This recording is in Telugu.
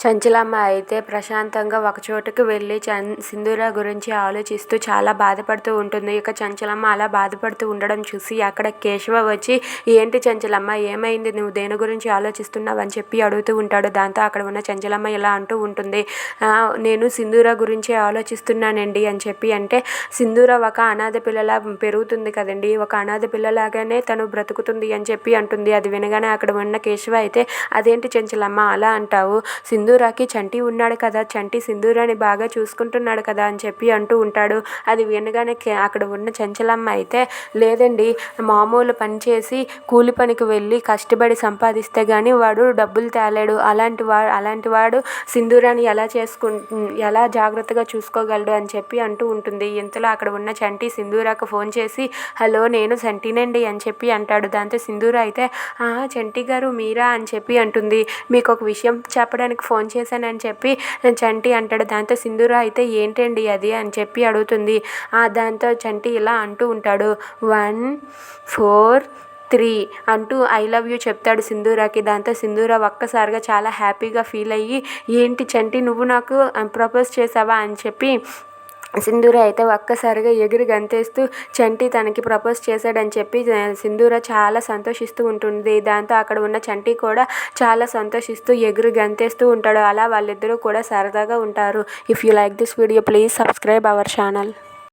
చంచలమ్మ అయితే ప్రశాంతంగా ఒక చోటుకి వెళ్ళి చం సింధూర గురించి ఆలోచిస్తూ చాలా బాధపడుతూ ఉంటుంది. ఇక చంచలమ్మ అలా బాధపడుతూ ఉండడం చూసి అక్కడ కేశవ వచ్చి ఏంటి చంచలమ్మ ఏమైంది? నువ్వు దేని గురించి ఆలోచిస్తున్నావు? అని చెప్పి అడుగుతూ ఉంటాడు. దాంతో అక్కడ ఉన్న చంచలమ్మ ఇలా అంటూ ఉంటుంది నేను సింధూర గురించి ఆలోచిస్తున్నానండి అని చెప్పి అంటే సింధూర ఒక అనాథ పిల్లలా పెరుగుతుంది కదండి. ఒక అనాథ పిల్లలాగానే తను బ్రతుకుతుంది అని చెప్పి అంటుంది. అది వినగానే అక్కడ ఉన్న కేశవ అయితే అదేంటి చంచలమ్మ అలా అంటావు? సింధు సింధూరాకి చంటి ఉన్నాడు కదా చంటి సింధూరాని బాగా చూసుకుంటున్నాడు కదా అని చెప్పి అంటూ ఉంటాడు. అది వినగానే అక్కడ ఉన్న చంచలమ్మ అయితే లేదండి మామూలు పని చేసి కూలి పనికి వెళ్ళి కష్టపడి సంపాదిస్తే కానీ వాడు డబ్బులు తేలేడు. అలాంటి వాడు అలాంటి వాడు సింధూరాన్ని ఎలా చేసుకు ఎలా జాగ్రత్తగా చూసుకోగలడు? అని చెప్పి అంటూ ఉంటుంది. ఇంతలో అక్కడ ఉన్న చంటి సింధూరాకు ఫోన్ చేసి హలో నేను చంటినండి అని చెప్పి అంటాడు. దాంతో సింధూర అయితే చంటి గారు మీరా? అని చెప్పి అంటుంది. మీకు ఒక విషయం చెప్పడానికి ఫోన్ ఫోన్ చేశానని చెప్పి చంటి అంటాడు. దాంతో సింధూర అయితే ఏంటండి అది అని చెప్పి అడుగుతుంది. దాంతో చంటి ఇలా అంటూ ఉంటాడు. వన్ ఫోర్ త్రీ అంటూ ఐ లవ్ యూ చెప్తాడు సింధూరాకి. దాంతో సింధూర ఒక్కసారిగా చాలా హ్యాపీగా ఫీల్ అయ్యి ఏంటి చంటి నువ్వు నాకు ప్రపోజ్ చేసావా అని చెప్పి సింధూర అయితే ఒక్కసారిగా ఎగిరి గంతేస్తూ చంటి తనకి ప్రపోజ్ చేశాడని చెప్పి సింధూర చాలా సంతోషిస్తూ ఉంటుంది. దాంతో అక్కడ ఉన్న చంటి కూడా చాలా సంతోషిస్తూ ఎగురు గంతేస్తూ ఉంటాడు. అలా వాళ్ళిద్దరూ కూడా సరదాగా ఉంటారు. If you like this video please subscribe our channel